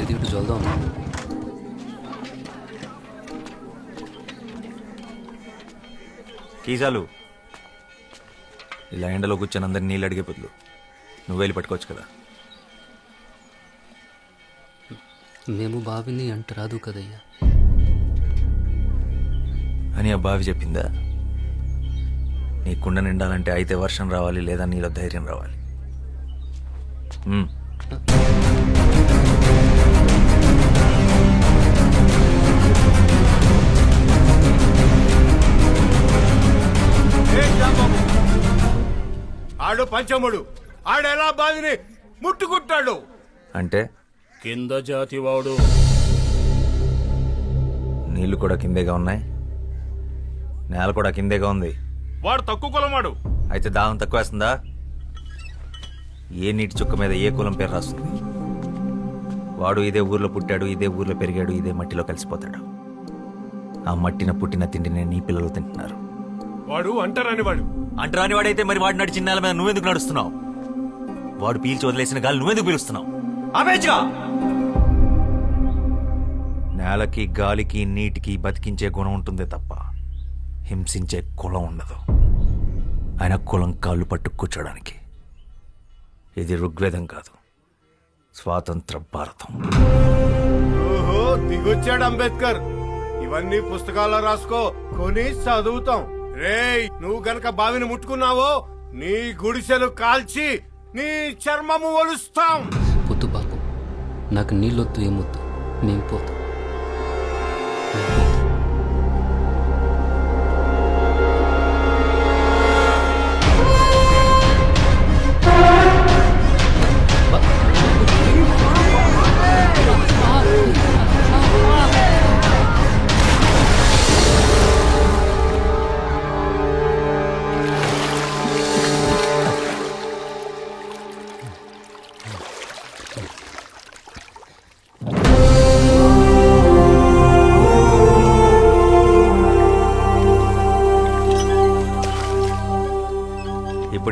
দিদি একটু জল দাও না కీసాలు ఇలా ఎండలో కూర్చొని అందరు నీళ్ళు అడిగే బదులు నువ్వు వెళ్ళి పట్టుకోవచ్చు కదా మేము బావిని అంట రాదు కదయ్యా అని ఆ బావి చెప్పిందా నీ కుండ నిండాలంటే అయితే వర్షం రావాలి లేదా నీలో ధైర్యం రావాలి ఉమ్. ఆడు పంచముడు. ఆడెలా బావిని ముట్టుకుంటాడు. అంటే? కింద జాతి వాడు. నీళ్ళు కూడా కిందేగా ఉన్నాయి? నేల కూడా కిందేగా ఉంది? వాడు తక్కువ కులమాడు అయితే దాహం తక్కువ వేస్తుందా ఏ నీటి చుక్క మీద ఏ కులం పేరు రాస్తుంది? వాడు ఇదే ఊర్లో పుట్టాడు ఇదే ఊర్లో పెరిగాడు ఇదే మట్టిలో కలిసిపోతాడు. ఆ మట్టిన పుట్టిన తిండిని నీ పిల్లలు తింటున్నారు. వాడు అంటారని వాడు అంటరాని వాడైతే మరి వాడు నడిచిన నేల మీద నువ్వెందుకు నడుస్తున్నావు? వాడు పీల్చి వదిలేసిన గాలి నువ్వెందుకు పీలుస్తున్నావు? ఆపేచ్చుగా! నేలకి గాలికి నీటికి బతికించే గుణం ఉంటుందే తప్ప హింసించే కులం ఉండదు. ఆయన కులం కాళ్ళు పట్టు కూర్చోడానికి ఇది ఋగ్వేదం కాదు. స్వాతంత్ర భారతం. ఓహో దిగొచ్చాడు అంబేద్కర్. ఇవన్నీ పుస్తకాల్లో రాసుకో. కొని చదువుతాం. రేయ్ నువ్వు గనక బావిని ముట్టుకున్నావో నీ గుడిసెలు కాల్చి నీ చర్మము ఒలుస్తాం. పొద్దు బాబు నాకు నీళ్ళొద్దు ఏమొద్దు నేను పోతాం.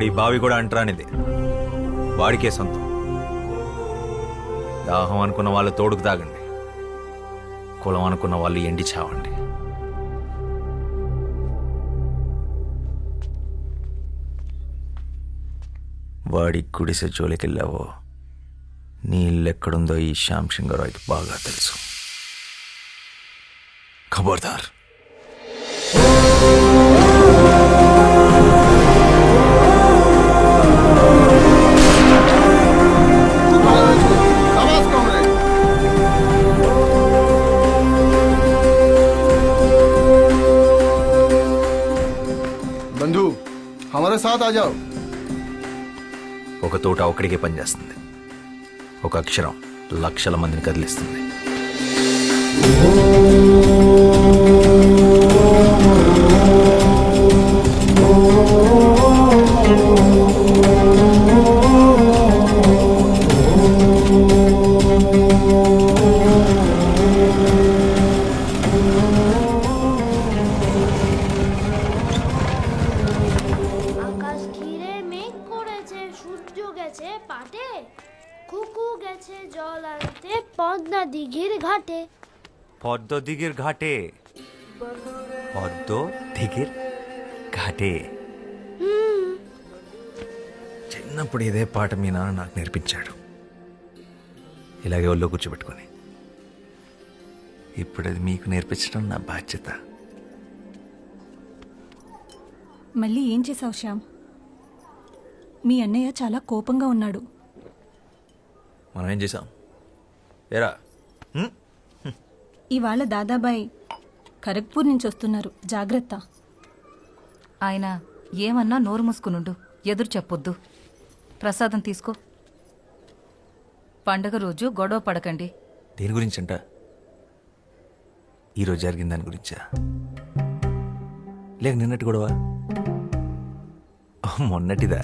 ఈ బావి కూడా అంటరానిది. వాడికే సొంతం. దాహం అనుకున్న వాళ్ళు తోడుకు తాగండి. కులం అనుకున్న వాళ్ళు ఎండి చావండి. వాడి గుడిసె జోలికెళ్ళావో నీళ్ళెక్కడుందో ఈ శ్యామ్ సింగరాయ్కి బాగా తెలుసు. ఖబర్దార్. साथ आ जाओ ఒక తోట ఒక్కడికే పనిచేస్తుంది ఒక అక్షరం లక్షల మందిని కదిలిస్తుంది গেছে পাটে কুকু গেছে জল আনতে পদ্মা দিঘির ঘাটে পদ্ম দিঘির ঘাটে পদ্ম দিঘির ఘాటే చిన్నప్పుడు ఇదే పాట మీ నాన్న నాకు నేర్పించాడు ఇలాగే ఒళ్ళో కూర్చోబెట్టుకొని ఇప్పుడు అది మీకు నేర్పించడం నా బాధ్యత మళ్ళీ ఏం చేసావు శ్యామ్ మీ అన్నయ్య చాలా కోపంగా ఉన్నాడు. మనం ఏం చేసాం ఏరా? ఇవాళ దాదాబాయ్ ఖరగ్పూర్ నుంచి వస్తున్నారు. జాగ్రత్త. ఆయన ఏమన్నా నోరు మూసుకునుండు. ఎదురు చెప్పొద్దు. ప్రసాదం తీసుకో. పండగ రోజు గొడవ పడకండి. దేని గురించంట? ఈరోజు జరిగిన దాని గురించా? లేక నిన్నటి గొడవ? ఓ, మొన్నటిదా?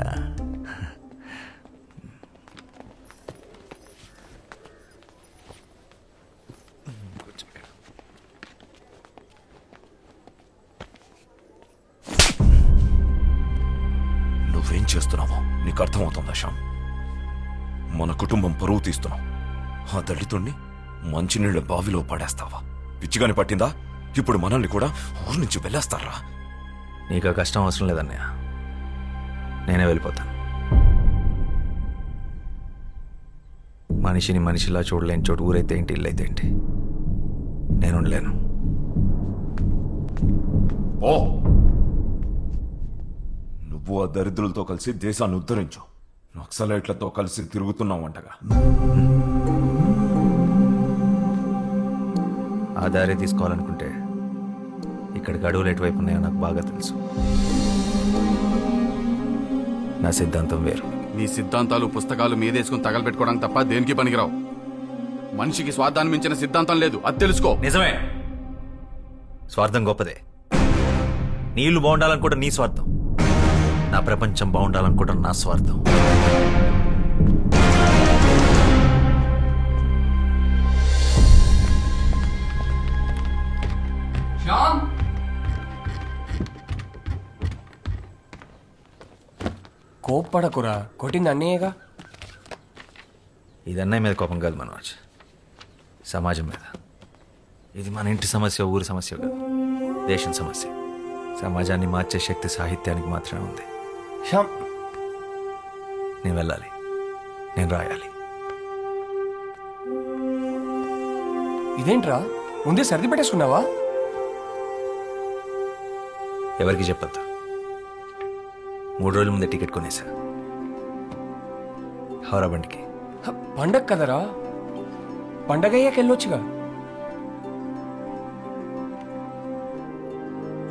నీకు అర్థమవుతుందా శ్యామ్ మన కుటుంబం పరువు తీస్తున్నావు ఆ దళితుణ్ణి మంచినీళ్ళ బావిలో పడేస్తావా? పిచ్చిగాని పట్టిందా? ఇప్పుడు మనల్ని కూడా ఊరు నుంచి వెళ్ళేస్తారా? నీకు కష్టం అవసరం లేదన్నయ్య. నేనే వెళ్ళిపోతాను. మనిషిని మనిషిలా చూడలేని చోటు ఊరైతే ఏంటి ఇల్లు అయితే ఏంటి? నేను ఉండలేను. ఓ నువ్వు ఆ దరిద్రులతో కలిసి దేశాన్ని ఉద్ధరించు. నక్సలైట్లతో కలిసి తిరుగుతున్నావంటగా ఆ దారి తీసుకోవాలనుకుంటే ఇక్కడికి అడవులు ఎటువైపు ఉన్నాయో నాకు బాగా తెలుసు. నా సిద్ధాంతం వేరు. నీ సిద్ధాంతాలు పుస్తకాలు మీదేసుకుని తగలబెట్టుకోవడానికి తప్ప దేనికి పనికిరావు? మనిషికి స్వార్థాన్ని మించిన సిద్ధాంతం లేదు అది తెలుసుకో. నిజమే. స్వార్థం గొప్పదే. నీళ్ళు బాగుండాలనుకోవడం నీ స్వార్థం. నా ప్రపంచం బాగుండాలనుకోవడం నా స్వార్థం. కోప్పడకురా కొట్టింది అన్నయ్యగా? ఇది అన్నయ్య మీద కోపం కాదు మనోజ్. సమాజం మీద. ఇది మన ఇంటి సమస్య ఊరి సమస్య కాదు. దేశం సమస్య. సమాజాన్ని మార్చే శక్తి సాహిత్యానికి మాత్రమే ఉంది. శ్యామ్ నేను వెళ్ళాలి. నేను రాయాలి. ఇదేంట్రా? ముందే సర్ది పెట్టేసుకున్నావా? ఎవరికి చెప్పొద్దు. మూడు రోజుల ముందే టికెట్ కొనేసా. హౌరా బండికి. పండగ కదరా? పండగ అయ్యాక వెళ్ళొచ్చుగా.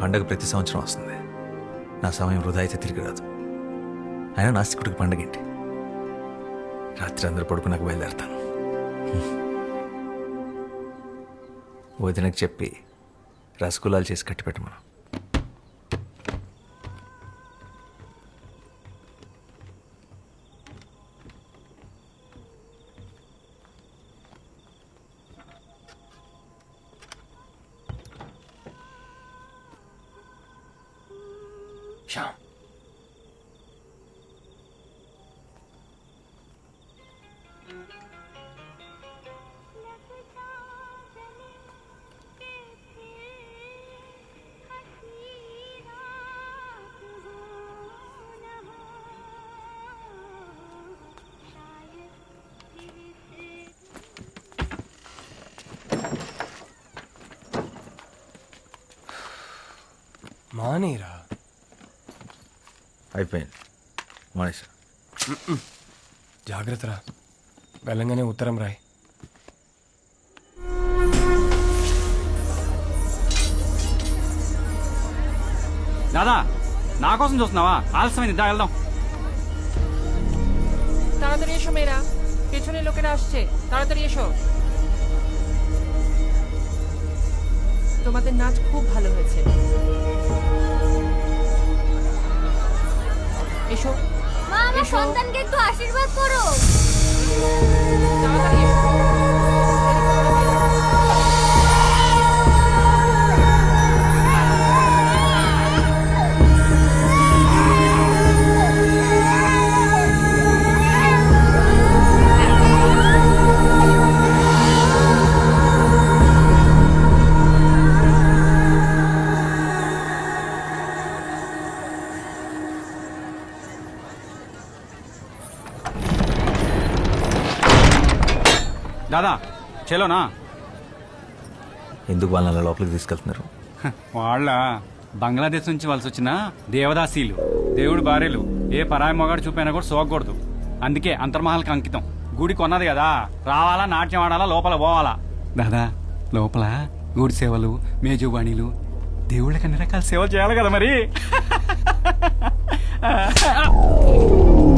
పండగ ప్రతి సంవత్సరం వస్తుంది. నా సమయం వృధా అయితే తిరిగి రాదు. అయినా నాస్తికుడికి పండగ ఏంటి రాత్రి అందరూ పడుకున్నాక బయలుదేరతాను. వదినకు చెప్పి రసగుల్లాలు చేసి కట్టిపెట్టమను. శ్యామ్. మానేరా అయిపోయింది మనిషి జాగ్రత్తరా వెళ్ళంగానే ఉత్తరం రాయ్ দাদা నా కోసం చూస్తున్నావా ఆలస్యమైంది దా వెళ్దాం তাড়াতাড়ি এসো মেয়েরা পেছনে লোকেরা আসছে তাড়াতাড়ি এসো তোমাদের নাচ খুব ভালো হয়েছে এসো। মা আমার সন্তানকে একটু আশীর্বাদ করো। তাড়াতাড়ি এসো। దాదా చలోనా? ఎందుకు వాళ్ళని అలా లోపలికి తీసుకెళ్తున్నారు? వాళ్ళ బంగ్లాదేశ్ నుంచి వలస వచ్చిన దేవదాసీలు దేవుడు భార్యలు ఏ పరాయి మొగాడు చూపైనా కూడా సోకూడదు అందుకే అంతర్మహల్కి అంకితం. గుడి కొన్నది కదా రావాలా నాట్యం ఆడాలా లోపల పోవాలా? దాదా లోపల గుడి సేవలు మేజుబాణీలు దేవుళ్ళకి అన్ని రకాల సేవలు చేయాలి కదా మరి?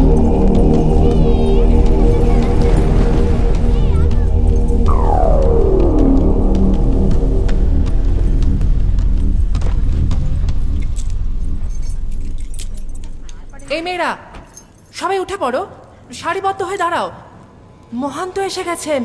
এই মেয়েরা সবাই উঠে পড়ো। সারিবদ্ধ হয়ে দাঁড়াও। মহান্ত এসে গেছেন।